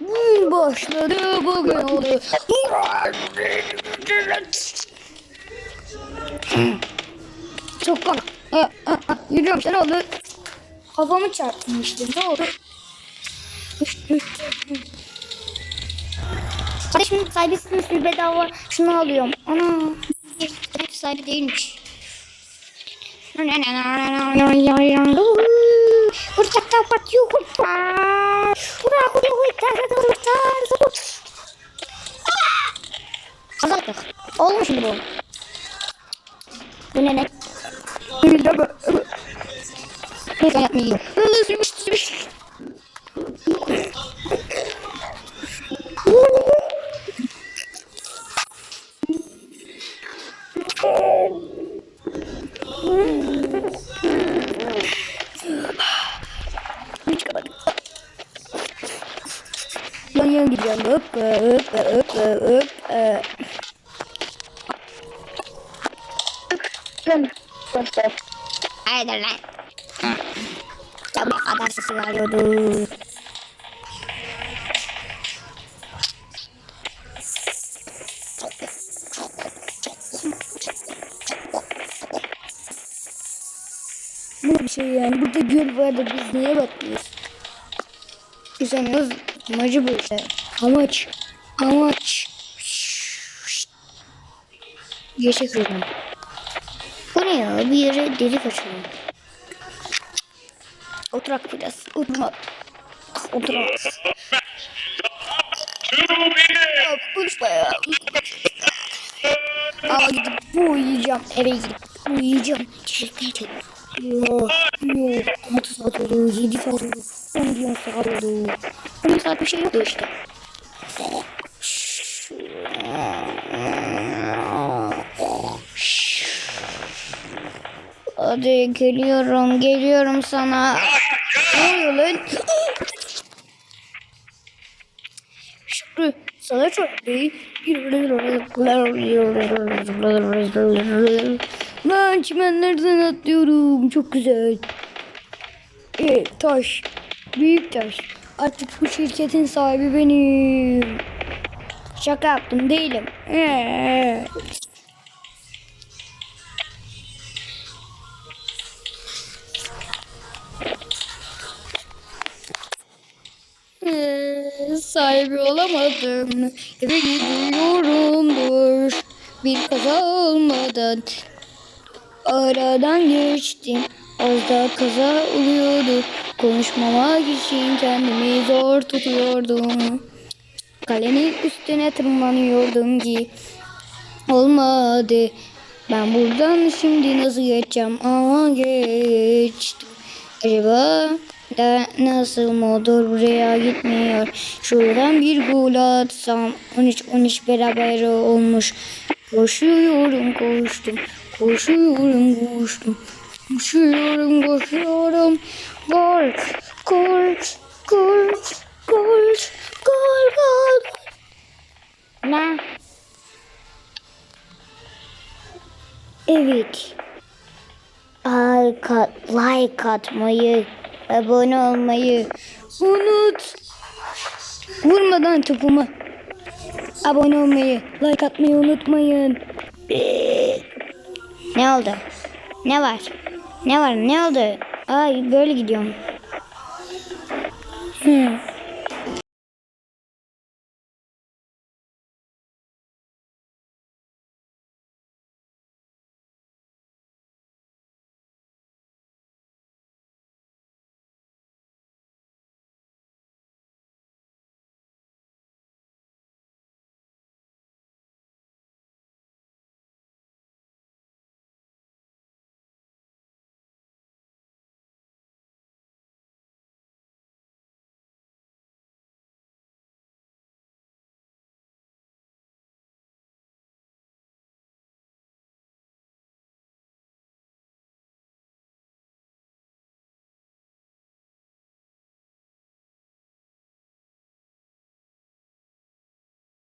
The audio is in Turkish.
Gün başladı bugün oldu. Çok. E, e, e, Yürüyorum ne oldu? Kafamı çarptım işte ne oldu? Kardeşim sahibisiniz bir bedava şunu alıyorum. Ana. Hep sahibi değilmiş. Kurcakta patıyor kurtar. Ura kurtar kurtar kurtar. Kazandık. Oldu mu şimdi bu? Bu ne ne? Ben yapmayayım. Hiç Hop hop hop hop. Lan başlar. Haydi lan. Ya bu kadar sesi varıyordu. Bu bir şey yani. Burada göl var da biz neye bakmıyoruz? Güzel amacı bu işte. Amaç. Amaç. Gerçek ürün. Bu ne ya? Bir yere delik açalım. Oturak biraz. Oturak. Oturak. Ya konuşma ya. Aa gidip bu uyuyacağım. Eve gidip uyuyacağım. Çiçekler Yo, yo. 6 saat oldu, 7 saat oldu, 11 saat oldu. 10 saat bir şey yoktu işte. Hadi geliyorum, geliyorum sana. Ne oluyor lan? Şükrü, sana çok değil. Ben çimenlerden atlıyorum. Çok güzel. Evet, taş. Büyük taş. Artık bu şirketin sahibi benim. Şaka yaptım değilim. Ee. Sahibi olamadım. Eve gidiyorumdur. Bir kaza olmadan aradan geçtim. Az daha kaza oluyordu. Konuşmamak için kendimi zor tutuyordum. Kalenin üstüne tırmanıyordum ki olmadı. Ben buradan şimdi nasıl geçeceğim ama geçtim. Acaba da nasıl motor buraya gitmiyor. Şuradan bir gol atsam 13-13 beraber olmuş. Koşuyorum koştum. Koşuyorum koştum. Koşuyorum koşuyorum. Gol. Gol. Gol. Gol. Gol. Gol. Ne? Evet. Like, like atmayı, abone olmayı unut. Vurmadan topuma. Abone olmayı, like atmayı unutmayın. Ne oldu? Ne var? Ne var? Ne oldu? Ay böyle gidiyorum. Hı.